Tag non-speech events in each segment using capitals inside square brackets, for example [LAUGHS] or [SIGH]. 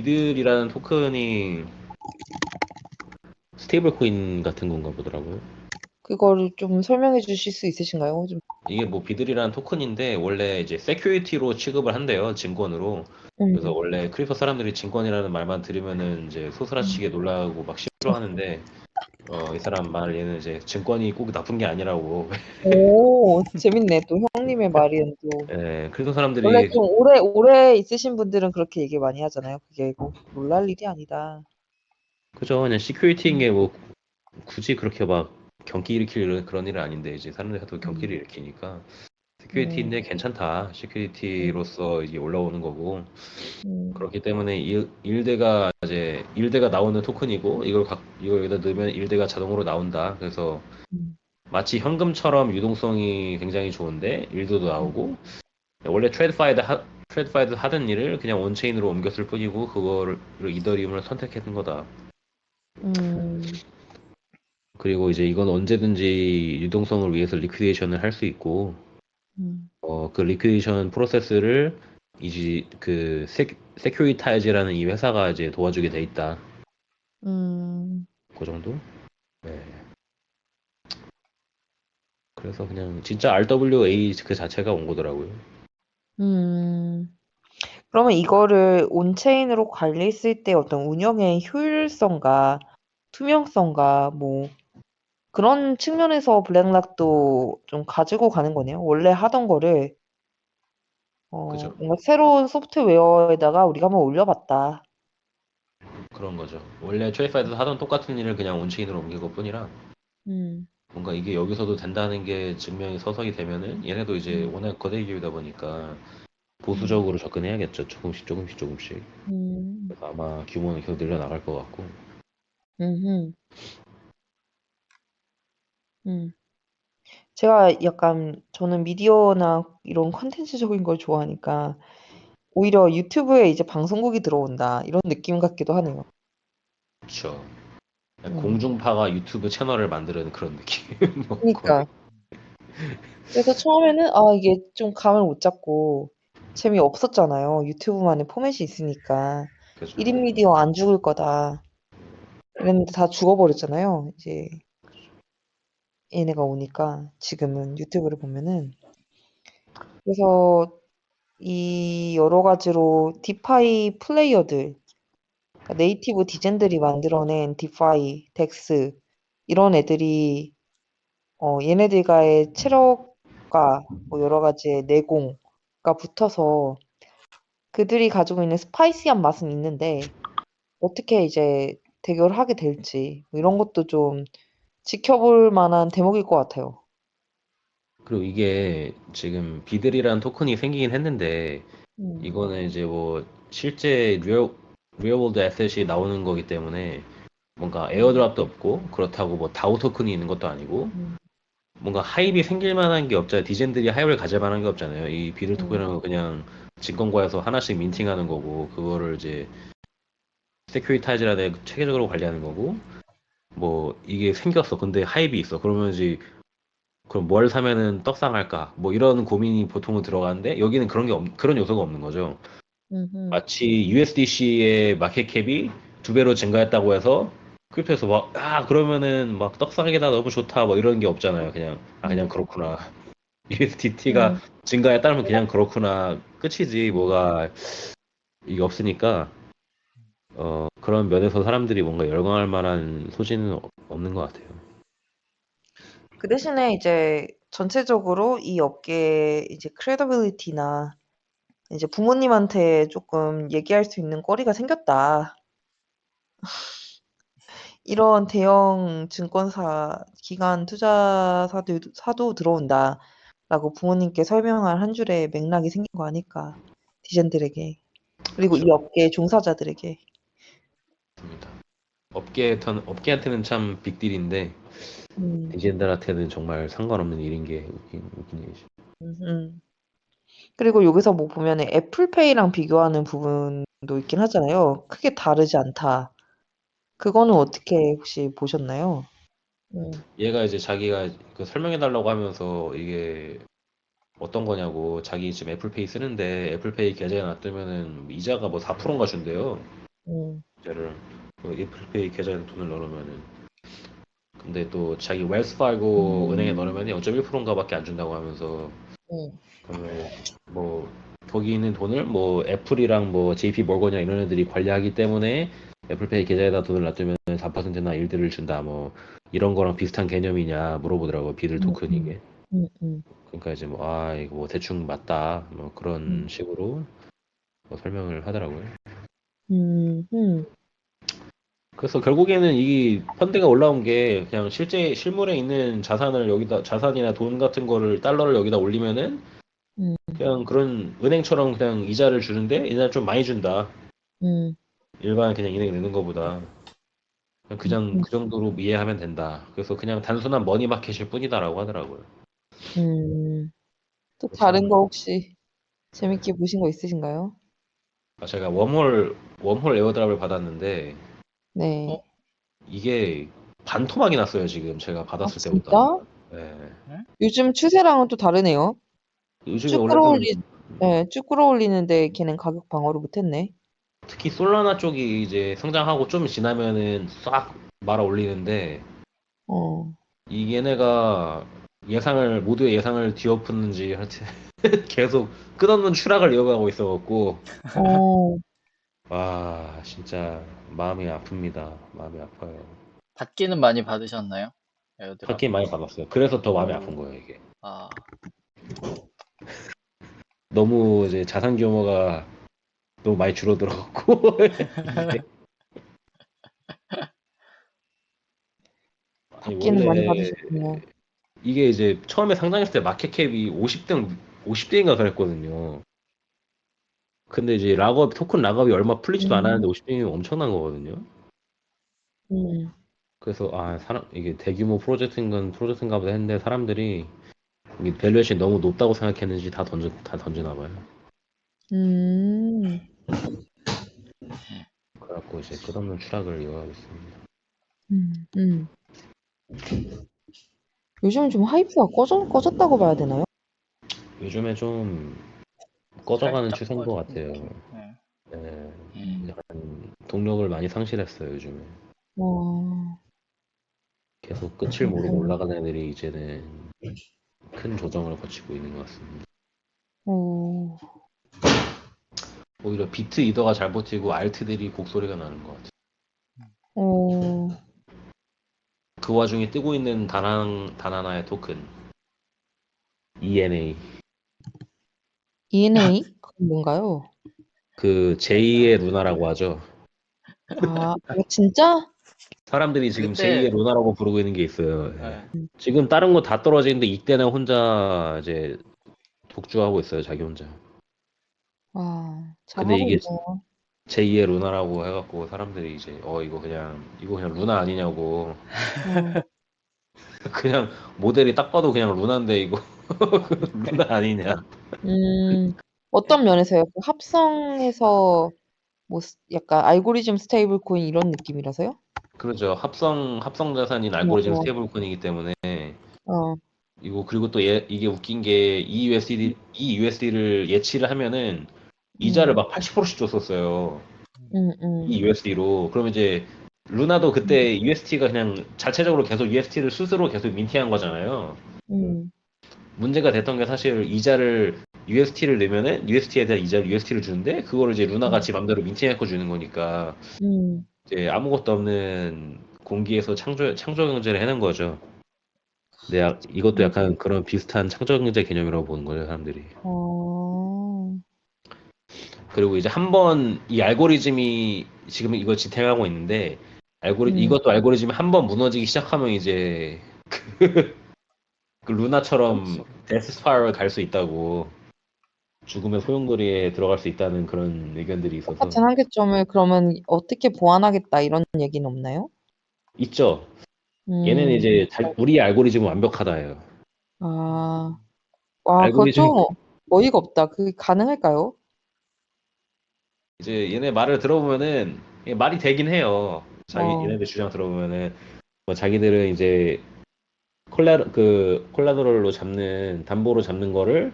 비들이라는 토큰이 스테이블 코인 같은 건가 보더라고요. 그거를 좀 설명해 주실 수 있으신가요? 좀. 이게 뭐 비들이라는 토큰인데 원래 이제 세큐리티로 취급을 한대요. 증권으로. 음. 그래서 원래 크리プ토 사람들이 증권이라는 말만 들으면은 이제 소스라치게 놀라고 막 싫어하는데 어, 이 사람 말 얘는 이제 증권이 꼭 나쁜 게 아니라고. 오, 재밌네. 또 형님의 [LAUGHS] 말은 또. 예, 크리プ토 사람들이 원래 좀 오래 오래 있으신 분들은 그렇게 얘기 많이 하잖아요. 그게 뭐 놀랄 일이 아니다. 그죠. 그냥 시큐리티인 게 뭐 굳이 그렇게 막 경기 일으킬 이런- 그런 일은 아닌데 이제 사람들이 하도 경기를 일으키니까 시큐리티인데 괜찮다. 시큐리티로서 이게 올라오는 거고 음. 그렇기 때문에 일, 일대가 이제 일대가 나오는 토큰이고 이걸 각 이걸 여기다 넣으면 일대가 자동으로 나온다. 그래서 음. 마치 현금처럼 유동성이 굉장히 좋은데 일도도 나오고 원래 트레이드파이드 하, 트레이드파이드 하던 일을 그냥 원체인으로 옮겼을 뿐이고 그거를 이더리움을 선택했던 거다. 음. 그리고 이제 이건 언제든지 유동성을 위해서 리퀴데이션을 할 수 있고 음. 어, 그 리퀴데이션 프로세스를 이제 그 세, 세큐리타이즈라는 이 회사가 이제 도와주게 돼 있다. 음. 그 정도? 네. 그래서 그냥 진짜 RWA 그 자체가 온 거더라고요. 음. 그러면 이거를 온체인으로 관리했을 때 어떤 운영의 효율성과 투명성과 뭐 그런 측면에서 블랙락도 좀 가지고 가는 거네요. 원래 하던 거를 어, 그죠. 뭔가 새로운 소프트웨어에다가 우리가 한번 올려봤다. 그런 거죠. 원래 트레이드파이드 하던 똑같은 일을 그냥 온체인으로 옮긴 것 뿐이라 음. 뭔가 이게 여기서도 된다는 게 증명이 서석이 되면은 얘네도 이제 음. 워낙 거대 기업이다 보니까 보수적으로 접근해야겠죠. 조금씩 조금씩 조금씩. 음. 그래서 아마 규모는 계속 늘려나갈 것 같고. 음흠. 음. 제가 약간 저는 미디어나 이런 콘텐츠적인 걸 좋아하니까 오히려 유튜브에 이제 방송국이 들어온다 이런 느낌 같기도 하네요. 그렇죠. 음. 공중파가 유튜브 채널을 만드는 그런 느낌. [LAUGHS] 뭐 그러니까 그래서 처음에는 아 이게 좀 감을 못 잡고 재미 없었잖아요. 유튜브만의 포맷이 있으니까 그죠. 1인 미디어 안 죽을 거다. 이랬는데 다 죽어버렸잖아요. 이제 얘네가 오니까 지금은 유튜브를 보면은. 그래서 이 여러 가지로 디파이 플레이어들 그러니까 네이티브 디젠들이 만들어낸 디파이, 덱스 이런 애들이 어, 얘네들과의 체력과 뭐 여러 가지의 내공가 붙어서 그들이 가지고 있는 스파이시한 맛은 있는데 어떻게 이제 대결을 하게 될지 뭐 이런 것도 좀 지켜볼 만한 대목일 것 같아요. 그리고 이게 지금 비들이라는 토큰이 생기긴 했는데 음. 이거는 이제 뭐 실제 리얼 리얼월드 에셋이 나오는 거기 때문에 뭔가 에어드랍도 없고 그렇다고 뭐 다오 토큰이 있는 것도 아니고 음. 뭔가 하입이 생길 만한 게 없잖아요. 디젠들이 하입을 가질 만한 게 없잖아요. 이 비들 토큰은 음. 그냥 증권가에서 하나씩 민팅하는 거고 그거를 이제 세큐리타이즈라는 체계적으로 관리하는 거고 뭐 이게 생겼어. 근데 하입이 있어. 그러면 이제 그럼 뭘 사면은 떡상할까? 뭐 이런 고민이 보통은 들어가는데 여기는 그런 게 없, 그런 요소가 없는 거죠. 음흠. 마치 USDC의 마켓캡이 두 배로 증가했다고 해서 크립토에서 막, 아, 그러면은 막 떡상이다 너무 좋다 뭐 이런 게 없잖아요. 그냥, 아, 그냥 음. 그렇구나. [LAUGHS] USDT가 음. 증가했다면 그냥 그렇구나. 끝이지. 뭐가 이게 없으니까, 어, 그런 면에서 사람들이 뭔가 열광할 만한 소지는 없- 없는 것 같아요. 그 대신에 이제 전체적으로 이 업계의 이제 크레더빌리티나 이제 부모님한테 조금 얘기할 수 있는 거리가 생겼다. [LAUGHS] 이런 대형 증권사, 기관 투자사도 사도 들어온다라고 부모님께 설명할 한 줄의 맥락이 생긴 거 아닐까. 디젠들에게. 그리고 이 업계 종사자들에게. 맞습니다. 업계한테는, 업계한테는 참 빅딜인데, 음, 디젠들한테는 정말 상관없는 일인 게 웃긴, 웃긴 얘기죠. 음. 그리고 여기서 뭐 보면은 애플페이랑 비교하는 부분도 있긴 하잖아요. 크게 다르지 않다. 그거는 어떻게 혹시 보셨나요? 음, 얘가 이제 자기가 그 설명해달라고 하면서 이게 어떤 거냐고 자기 지금 애플페이 쓰는데 애플페이 계좌에 놔두면은 이자가 뭐 4%인가 준대요. 음, 문제를 그 애플페이 계좌에 돈을 넣으면은 근데 또 자기 웰스 파고 음. 은행에 넣으면 0.1%인가밖에 안 준다고 하면서 음, 그러면 뭐 거기 있는 돈을 뭐 애플이랑 뭐 JP 몰건이나 이런 애들이 관리하기 때문에 애플페이 계좌에다 돈을 놔두면 4%나 1들을 준다 뭐 이런 거랑 비슷한 개념이냐 물어보더라고 비들 음, 토큰 이게 음, 음, 그러니까 이제 뭐 아 이거 뭐 대충 맞다 뭐 그런 음. 식으로 뭐 설명을 하더라고요. 음, 음, 그래서 결국에는 이 펀드가 올라온 게 그냥 실제 실물에 있는 자산을 여기다 자산이나 돈 같은 거를 달러를 여기다 올리면은 음. 그냥 그런 은행처럼 그냥 이자를 주는데 이자를 좀 많이 준다. 음, 일반 그냥 은행 내는 거보다 그냥 그냥 음. 그 정도로 이해하면 된다. 그래서 그냥 단순한 머니 마켓일 뿐이다라고 하더라고요. 음. 또 다른 거 혹시 재밌게 보신 거 있으신가요? 아, 제가 웜홀 웜홀 에어드랍을 받았는데 네. 어? 이게 반토막이 났어요 지금 제가 아, 받았을 진짜? 때보다. 네. 요즘 추세랑은 또 다르네요. 요즘에 쭉 원래 끌어올리, 좀 네, 쭉 끌어올리는데 걔는 가격 방어를 못했네. 특히 솔라나 쪽이 이제 성장하고 좀 지나면은 싹 말아 올리는데 어, 이 얘네가 예상을 모두의 예상을 뒤엎었는지 하여튼 [LAUGHS] 계속 끝없는 추락을 이어가고 있어갖고 어, [LAUGHS] 와 진짜 마음이 아픕니다. 마음이 아파요. 받기는 많이 받으셨나요? 에어드랍. 받긴 많이 받았어요. 그래서 더 마음이 오. 아픈 거예요 이게. 아, [LAUGHS] 너무 이제 자산 규모가 너무 많이 줄어들어갖고 이게 아니, 받기는 많이 받으셨군요. 이게 이제 처음에 상장했을 때 마켓캡이 50등 50대인가 그랬거든요. 근데 이제 락업 토큰 락업이 얼마 풀리지도 음. 않았는데 50대이면 엄청난 거거든요. 음, 그래서 아 사람 이게 대규모 프로젝트인 건 프로젝트인가 보다 했는데 사람들이 이게 밸류에이션이 너무 높다고 생각했는지 다 던져 다 던지나 봐요. 음, 그래갖고 이제 끝없는 추락을 이어가고 있습니다. 음, 음. 요즘 좀 하이프가 꺼져, 꺼졌다고 봐야 되나요? 요즘에 좀 꺼져가는 살짝 추세인 것 같아요. 네. 네, 음. 약간 동력을 많이 상실했어요 요즘에. 어, 계속 끝을 모르고 음. 올라가는 애들이 이제는 큰 조정을 거치고 있는 것 같습니다. 어, 오히려 비트 이더가 잘 버티고 알트들이 곡소리가 나는 것 같아요. 어, 그 와중에 뜨고 있는 단, 한, 단 하나의 토큰 ENA ENA? [LAUGHS] 그건 뭔가요? 그 제2의 루나라고 하죠. 아, 이거 진짜? 사람들이 지금 그때- 제2의 루나라고 부르고 있는 게 있어요. 네. 지금 다른 거 다 떨어지는데 이때는 혼자 이제 독주하고 있어요, 자기 혼자. 아, 근데 이게 있네요. 제2의 루나라고 해갖고 사람들이 이제 어 이거 그냥 이거 그냥 루나 아니냐고. 어, [LAUGHS] 그냥 모델이 딱 봐도 그냥 루나인데 이거. [LAUGHS] 루나 아니냐. 음, 어떤 면에서요? 그 합성해서 뭐 스- 약간 알고리즘 스테이블 코인 이런 느낌이라서요? 그렇죠. 합성 합성 자산인 알고리즘 어. 스테이블코인이기 때문에. 어, 이거 그리고 또 얘, 이게 웃긴 게 E EUSD EUSD를 예치를 하면은 이자를 음. 막 80%씩 줬었어요. 음, 음, E EUSD로. 그러면 이제 루나도 그때 USD가 그냥 자체적으로 계속 USD를 스스로 계속 민티한 거잖아요. 음, 문제가 됐던 게 사실 이자를 USD를 내면은 USD에 대한 이자를 USD를 주는데 그거를 이제 루나가 지 맘대로 민팅해서 주는 거니까 음, 이제 아무것도 없는 공기에서 창조 창조 경제를 해낸 거죠. 근데 야- 이것도 약간 그런 비슷한 창조 경제 개념이라고 보는 거예요, 사람들이. 어, 그리고 이제 한 번 이 알고리즘이 지금 이거 지탱하고 있는데 알고리 음. 이것도 알고리즘이 한 번 무너지기 시작하면 이제 그, [LAUGHS] 그 루나처럼 데스 스파이럴 갈수 있다고 죽음의 소용돌이에 들어갈 수 있다는 그런 의견들이 있어서 똑같은 한계점을 그러면 어떻게 보완하겠다 이런 얘기는 없나요? 있죠. 음, 얘는 이제 자- 우리 알고리즘은 완벽하다예요. 아, 와, 알고리즘- 좀 어이가 없다. 그게 가능할까요? 이제 얘네 말을 들어보면은 말이 되긴 해요. 자기 어. 얘네들 주장 들어보면은 뭐 자기들은 이제 콜라 그 콜라도럴로 잡는 담보로 잡는 거를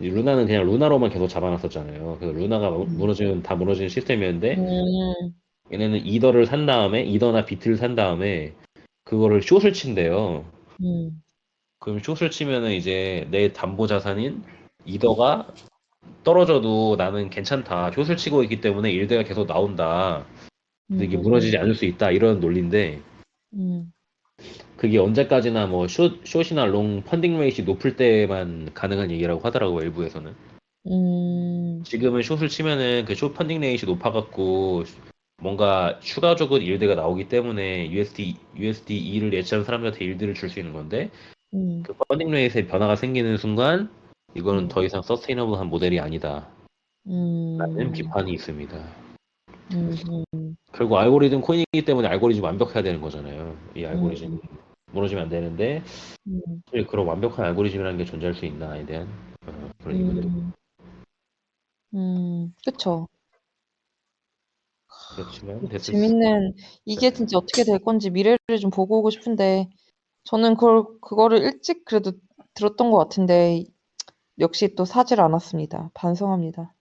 루나는 그냥 루나로만 계속 잡아놨었잖아요. 그래서 루나가 무- 음. 무너지면 다 무너지는 시스템이었는데 음, 얘네는 이더를 산 다음에 이더나 비트를 산 다음에 그거를 숏을 친대요. 음, 그럼 숏을 치면은 이제 내 담보 자산인 이더가 떨어져도 나는 괜찮다. 숏을 치고 있기 때문에 일대가 계속 나온다. 근데 이게 음, 무너지지 않을 수 있다. 이런 논리인데 음, 그게 언제까지나 뭐 숏, 숏이나 롱 펀딩 레이시 높을 때만 가능한 얘기라고 하더라고 일부에서는. 음, 지금은 숏을 치면은 그 숏 펀딩 레이시 높아갖고 뭔가 추가적으로 일드가 나오기 때문에 USD USD2를 예치하는 사람들한테 일드를 줄수 있는 건데 음, 그 펀딩 레이스에 변화가 생기는 순간 이거는 음. 더 이상 서스테이너블한 모델이 아니다. 음, 라는 비판이 있습니다. 음, 음, 결국 알고리즘 코인이기 때문에 알고리즘 완벽해야 되는 거잖아요. 이 알고리즘 음. 무너지면 안 되는데 음, 그런 완벽한 알고리즘이라는 게 존재할 수 있나에 대한 어, 그런 의문도 음, 음, 그쵸. 그렇지만 재밌는, 이게 진짜 어떻게 될 건지 미래를 좀 보고 오고 싶은데, 저는 그걸, 그거를 일찍 그래도 들었던 것 같은데, 역시 또 사질 않았습니다. 반성합니다.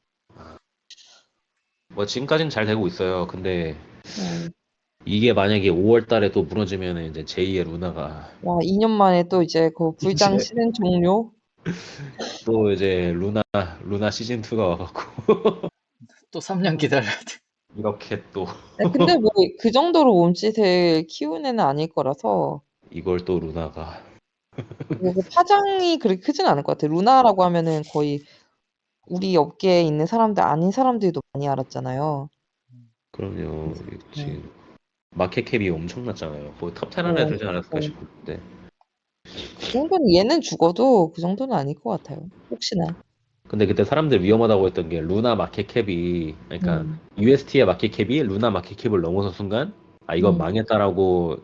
뭐 지금까지는 잘 되고 있어요. 근데 네. 이게 만약에 5월 달에 또 무너지면 이제 제2의 루나가 와, 2년 만에 또 이제 그 불장 [LAUGHS] 이제- 시즌 종료? [LAUGHS] 또 이제 루나 루나 시즌 2가 와갖고 [LAUGHS] 또 3년 기다려야 돼. 이렇게 또 아니, 근데 뭐 그 정도로 몸짓을 키운 애는 아닐 거라서, 이걸 또 루나가 뭐그 파장이 그렇게 크진 않을 것 같아요. 루나라고 하면은 거의 우리 업계에 있는 사람들 아닌 사람들도 많이 알았잖아요. 그럼요 네. 지금 마켓 캡이 엄청났잖아요. 거의 탑10 안에 네, 들지 않았을까 네. 싶은데 그 정도는 얘는 죽어도 그 정도는 아닐 것 같아요. 혹시나. 근데 그때 사람들 위험하다고 했던 게 루나 마켓 캡이 그러니까 음, UST의 마켓 캡이 루나 마켓 캡을 넘어선 순간 아 이건 음. 망했다라고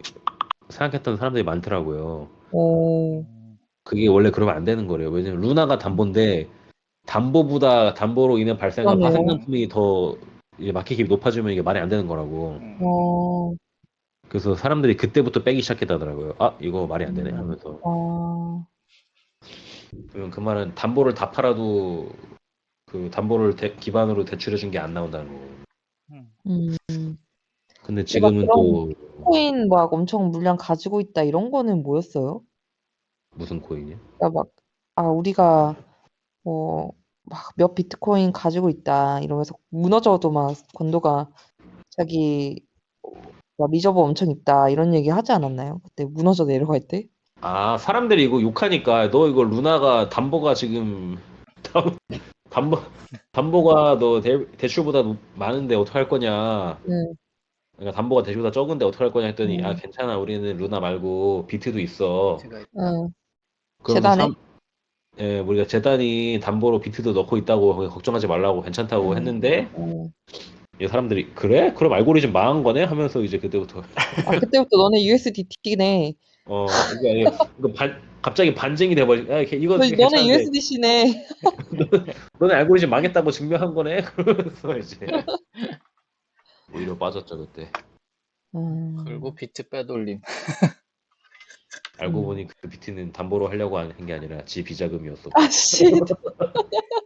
생각했던 사람들이 많더라고요. 오, 그게 원래 그러면 안 되는 거래요. 왜냐면 루나가 담보인데 담보보다 담보로 인해 발생한 그러네요. 파생상품이 더 이제 마켓캡이 높아지면 이게 말이 안 되는 거라고. 음. 어, 그래서 사람들이 그때부터 빼기 시작했다더라고요. 아 이거 말이 안 되네 음. 하면서. 어, 그러면 그 말은 담보를 다 팔아도 그 담보를 대- 기반으로 대출해 준 게 안 나온다는 거고. 음. 음. 근데 지금은 그 코인 막 엄청 물량 가지고 있다 이런 거는 뭐였어요? 무슨 코인이요? 그러니까 막, 아, 우리가 뭐, 막 몇 비트코인 가지고 있다 이러면서 무너져도 막 권도가 자기 막 리저브 엄청 있다 이런 얘기 하지 않았나요? 그때 무너져 내려갈 때? 아 사람들이 이거 욕하니까 너 이거 루나가 담보가 지금 담- 담보 담보가 너 대, 대출보다 높- 많은데 어떡할 거냐 네. 그러니까 담보가 대출보다 적은데 어떡할 거냐 했더니 음. 아 괜찮아 우리는 루나 말고 비트도 있어 제가 응. 그러면서 재단에? 삼- 예 우리가 재단이 담보로 비트도 넣고 있다고 걱정하지 말라고 괜찮다고 음. 했는데 어. 이 사람들이 그래 그럼 알고리즘 망한 거네 하면서 이제 그때부터 아 그때부터 너네 USDT네. 어 이게 이게 이거 반 갑자기 반증이 돼버리 아 이거 너, 되게 너네 괜찮은데 USDC네. [LAUGHS] 너네 알고리즘 망했다고 증명한 거네 [LAUGHS] 그러면서 이제 [LAUGHS] 오히려 빠졌죠 그때 음. 그리고 비트 빼돌림. [LAUGHS] 알고 음. 보니 그 비트는 담보로 하려고 한 게 아니라 지 비자금이었어 아 씨. [LAUGHS]